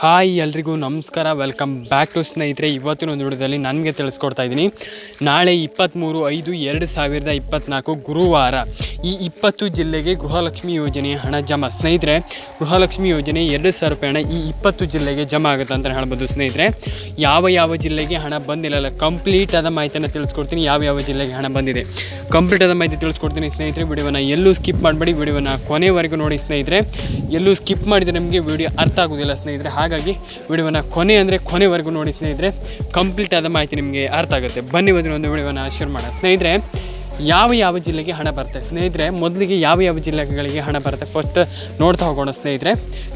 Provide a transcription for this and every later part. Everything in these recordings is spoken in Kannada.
ಹಾಯ್ ಎಲ್ರಿಗೂ ನಮಸ್ಕಾರ. ವೆಲ್ಕಮ್ ಬ್ಯಾಕ್ ಟು ಸ್ನೇಹಿತರೆ, ಇವತ್ತಿನ ಒಂದು ವಿಡಿಯೋದಲ್ಲಿ ನನಗೆ ತಿಳಿಸ್ಕೊಡ್ತಾ ಇದ್ದೀನಿ. ನಾಳೆ ಇಪ್ಪತ್ತ್ಮೂರು ಐದು ಎರಡು ಸಾವಿರದ ಇಪ್ಪತ್ತ್ನಾಲ್ಕು ಗುರುವಾರ ಈ ಇಪ್ಪತ್ತು ಜಿಲ್ಲೆಗೆ ಗೃಹಲಕ್ಷ್ಮಿ ಯೋಜನೆ ಹಣ ಜಮಾ. ಸ್ನೇಹಿತರೆ, ಗೃಹಲಕ್ಷ್ಮಿ ಯೋಜನೆ ಎರಡು ಸಾವಿರ ರೂಪಾಯಿ ಹಣ ಈ ಇಪ್ಪತ್ತು ಜಿಲ್ಲೆಗೆ ಜಮಾ ಆಗುತ್ತೆ ಅಂತ ಹೇಳ್ಬೋದು ಸ್ನೇಹಿತರೆ. ಯಾವ ಯಾವ ಜಿಲ್ಲೆಗೆ ಹಣ ಬಂದಿಲ್ಲ ಕಂಪ್ಲೀಟ್ ಆದ ಮಾಹಿತಿಯನ್ನು ತಿಳಿಸ್ಕೊಡ್ತೀನಿ. ಯಾವ ಯಾವ ಜಿಲ್ಲೆಗೆ ಹಣ ಬಂದಿದೆ ಕಂಪ್ಲೀಟ್ ಆದ ಮಾಹಿತಿ ತಿಳಿಸ್ಕೊಡ್ತೀನಿ ಸ್ನೇಹಿತರೆ. ವಿಡಿಯೋನ ಎಲ್ಲೂ ಸ್ಕಿಪ್ ಮಾಡಬೇಡಿ. ವಿಡಿಯೋನ ಕೊನೆವರೆಗೂ ನೋಡಿ ಸ್ನೇಹಿತರೆ. ಎಲ್ಲೂ ಸ್ಕಿಪ್ ಮಾಡಿದರೆ ನಿಮಗೆ ವಿಡಿಯೋ ಅರ್ಥ ಆಗೋದಿಲ್ಲ ಸ್ನೇಹಿತರೆ. ಹಾಗಾಗಿ ವಿಡಿಯೋನ ಕೊನೆ ಅಂದರೆ ಕೊನೆವರೆಗೂ ನೋಡಿ ಸ್ನೇಹಿತರೆ ಕಂಪ್ಲೀಟ್ ಆದ ಮಾಹಿತಿ ನಿಮಗೆ ಅರ್ಥ ಆಗುತ್ತೆ. ಬನ್ನಿ ಒಂದು ವಿಡಿಯೋನ ಶೇರ್ ಮಾಡೋಣ. ಸ್ನೇಹಿತರೆ, ಯಾವ ಯಾವ ಜಿಲ್ಲೆಗೆ ಹಣ ಬರುತ್ತೆ? ಸ್ನೇಹಿತರೆ, ಮೊದಲಿಗೆ ಯಾವ ಯಾವ ಜಿಲ್ಲೆಗಳಿಗೆ ಹಣ ಬರುತ್ತೆ? ಫಸ್ಟ್ ನೋಡ್ತಾ ಹೋಗೋಣ ಸ್ನೇಹಿತರೆ.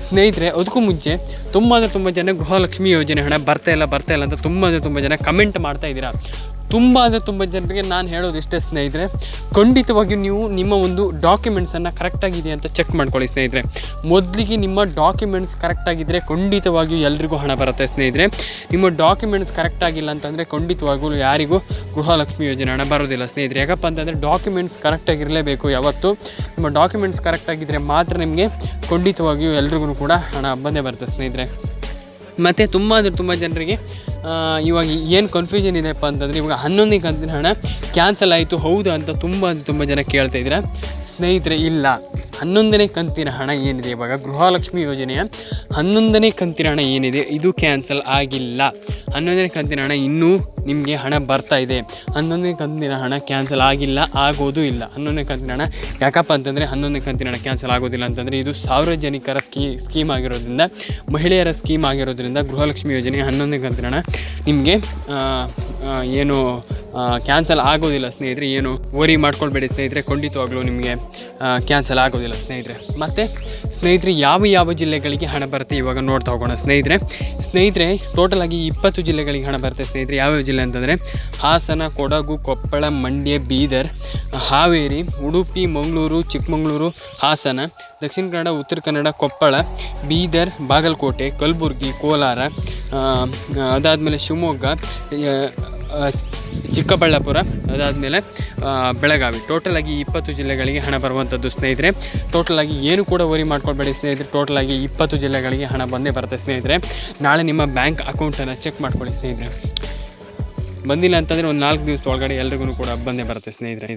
ಸ್ನೇಹಿತರೆ, ಅದಕ್ಕೂ ಮುಂಚೆ ತುಂಬ ಅಂದರೆ ತುಂಬ ಜನ ಗೃಹಲಕ್ಷ್ಮಿ ಯೋಜನೆ ಹಣ ಬರ್ತಾ ಇಲ್ಲ ಬರ್ತಾ ಇಲ್ಲ ಅಂತ ತುಂಬ ಅಂದರೆ ತುಂಬ ಜನ ಕಮೆಂಟ್ ಮಾಡ್ತಾ ಇದ್ದೀರಾ. ತುಂಬ ಅಂದರೆ ತುಂಬ ಜನರಿಗೆ ನಾನು ಹೇಳೋದು ಇಷ್ಟೇ ಸ್ನೇಹಿತರೆ, ಖಂಡಿತವಾಗಿಯೂ ನೀವು ನಿಮ್ಮ ಒಂದು ಡಾಕ್ಯುಮೆಂಟ್ಸನ್ನು ಕರೆಕ್ಟಾಗಿದೆ ಅಂತ ಚೆಕ್ ಮಾಡ್ಕೊಳ್ಳಿ ಸ್ನೇಹಿತರೆ. ಮೊದಲಿಗೆ ನಿಮ್ಮ ಡಾಕ್ಯುಮೆಂಟ್ಸ್ ಕರೆಕ್ಟಾಗಿದ್ದರೆ ಖಂಡಿತವಾಗಿಯೂ ಎಲ್ರಿಗೂ ಹಣ ಬರುತ್ತೆ ಸ್ನೇಹಿತರೆ. ನಿಮ್ಮ ಡಾಕ್ಯುಮೆಂಟ್ಸ್ ಕರೆಕ್ಟಾಗಿಲ್ಲ ಅಂತಂದರೆ ಖಂಡಿತವಾಗೂ ಯಾರಿಗೂ ಗೃಹಲಕ್ಷ್ಮಿ ಯೋಜನೆ ಹಣ ಬರೋದಿಲ್ಲ ಸ್ನೇಹಿತರೆ. ಯಾಕಪ್ಪ ಅಂತಂದರೆ ಡಾಕ್ಯುಮೆಂಟ್ಸ್ ಕರೆಕ್ಟಾಗಿರಲೇಬೇಕು ಯಾವತ್ತು. ನಿಮ್ಮ ಡಾಕ್ಯುಮೆಂಟ್ಸ್ ಕರೆಕ್ಟಾಗಿದ್ದರೆ ಮಾತ್ರ ನಿಮಗೆ ಖಂಡಿತವಾಗಿಯೂ ಎಲ್ರಿಗೂ ಕೂಡ ಹಣ ಬಂದೇ ಬರುತ್ತೆ ಸ್ನೇಹಿತರೆ. ಮತ್ತು ತುಂಬ ಅಂದರೆ ತುಂಬ ಜನರಿಗೆ ಇವಾಗ ಏನು ಕನ್ಫ್ಯೂಷನ್ ಇದೆಯಪ್ಪ ಅಂತಂದರೆ ಇವಾಗ ಹನ್ನೊಂದನೇ ಕಂತಿನ ಹಣ ಕ್ಯಾನ್ಸಲ್ ಆಯಿತು, ಹೌದಾ ಅಂತ ತುಂಬ ತುಂಬ ಜನ ಕೇಳ್ತಾ ಇದ್ದೀರಾ ಸ್ನೇಹಿತರೆ, ಇಲ್ಲ. ಹನ್ನೊಂದನೇ ಕಂತಿನ ಹಣ ಏನಿದೆ ಇವಾಗ? ಗೃಹಲಕ್ಷ್ಮಿ ಯೋಜನೆಯ ಹನ್ನೊಂದನೇ ಕಂತಿನ ಹಣ ಏನಿದೆ? ಇದು ಕ್ಯಾನ್ಸಲ್ ಆಗಿಲ್ಲ. ಹನ್ನೊಂದನೇ ಕಂತಿನ ಹಣ ಇನ್ನೂ ನಿಮಗೆ ಹಣ ಬರ್ತಾ ಇದೆ. ಹನ್ನೊಂದನೇ ಕಂತಿನ ಹಣ ಕ್ಯಾನ್ಸಲ್ ಆಗಿಲ್ಲ, ಆಗೋದು ಇಲ್ಲ. ಹನ್ನೊಂದನೇ ಕಂತಿನ ಹಣ ಯಾಕಪ್ಪ ಅಂತಂದರೆ ಹನ್ನೊಂದನೇ ಕಂತಿನ ಹಣ ಕ್ಯಾನ್ಸಲ್ ಆಗೋದಿಲ್ಲ ಅಂತಂದರೆ ಇದು ಸಾರ್ವಜನಿಕರ ಸ್ಕೀ, ಸ್ಕೀಮ್ ಆಗಿರೋದ್ರಿಂದ, ಮಹಿಳೆಯರ ಸ್ಕೀಮ್ ಆಗಿರೋದ್ರಿಂದ ಗೃಹಲಕ್ಷ್ಮಿ ಯೋಜನೆ ಹನ್ನೊಂದನೇ ಕಂತಿನ ಹಣ ನಿಮಗೆ ಏನು ಕ್ಯಾನ್ಸಲ್ ಆಗೋದಿಲ್ಲ ಸ್ನೇಹಿತರೆ, ಏನು ಓರಿ ಮಾಡ್ಕೊಳ್ಬೇಡಿ ಸ್ನೇಹಿತರೆ, ಖಂಡಿತವಾಗ್ಲೂ ನಿಮಗೆ ಕ್ಯಾನ್ಸಲ್ ಆಗೋದಿಲ್ಲ ಸ್ನೇಹಿತರೆ. ಮತ್ತು ಸ್ನೇಹಿತರೆ, ಯಾವ ಯಾವ ಜಿಲ್ಲೆಗಳಿಗೆ ಹಣ ಬರುತ್ತೆ ಇವಾಗ ನೋಡ್ತಾ ಹೋಗೋಣ ಸ್ನೇಹಿತರೆ. ಸ್ನೇಹಿತರೆ ಟೋಟಲ್ ಆಗಿ ಇಪ್ಪತ್ತು ಜಿಲ್ಲೆಗಳಿಗೆ ಹಣ ಬರುತ್ತೆ ಸ್ನೇಹಿತರೆ. ಯಾವ್ಯಾವ ಜಿಲ್ಲೆ ಅಂತಂದರೆ, ಹಾಸನ, ಕೊಡಗು, ಕೊಪ್ಪಳ, ಮಂಡ್ಯ, ಬೀದರ್, ಹಾವೇರಿ, ಉಡುಪಿ, ಮಂಗಳೂರು, ಚಿಕ್ಕಮಗಳೂರು, ಹಾಸನ, ದಕ್ಷಿಣ ಕನ್ನಡ, ಉತ್ತರ ಕನ್ನಡ, ಕೊಪ್ಪಳ, ಬೀದರ್, ಬಾಗಲಕೋಟೆ, ಕಲಬುರಗಿ, ಕೋಲಾರ ಅದಾದಮೇಲೆ ಶಿವಮೊಗ್ಗ ಚಿಕ್ಕಬಳ್ಳಾಪುರ, ಅದಾದಮೇಲೆ ಬೆಳಗಾವಿ. ಟೋಟಲಾಗಿ ಇಪ್ಪತ್ತು ಜಿಲ್ಲೆಗಳಿಗೆ ಹಣ ಬರುವಂಥದ್ದು ಸ್ನೇಹಿತರೆ. ಟೋಟಲಾಗಿ ಏನು ಕೂಡ ವರಿ ಮಾಡ್ಕೊಳ್ಬೇಡಿ ಸ್ನೇಹಿತರೆ. ಟೋಟಲಾಗಿ ಇಪ್ಪತ್ತು ಜಿಲ್ಲೆಗಳಿಗೆ ಹಣ ಬಂದೇ ಬರುತ್ತೆ ಸ್ನೇಹಿತರೆ. ನಾಳೆ ನಿಮ್ಮ ಬ್ಯಾಂಕ್ ಅಕೌಂಟನ್ನು ಚೆಕ್ ಮಾಡ್ಕೊಳ್ಳಿ ಸ್ನೇಹಿತರೆ. ಬಂದಿಲ್ಲ ಅಂತಂದರೆ ಒಂದು ನಾಲ್ಕು ದಿವಸದ ಒಳಗಡೆ ಎಲ್ರಿಗೂ ಕೂಡ ಬಂದೇ ಬರುತ್ತೆ ಸ್ನೇಹಿತರೆ.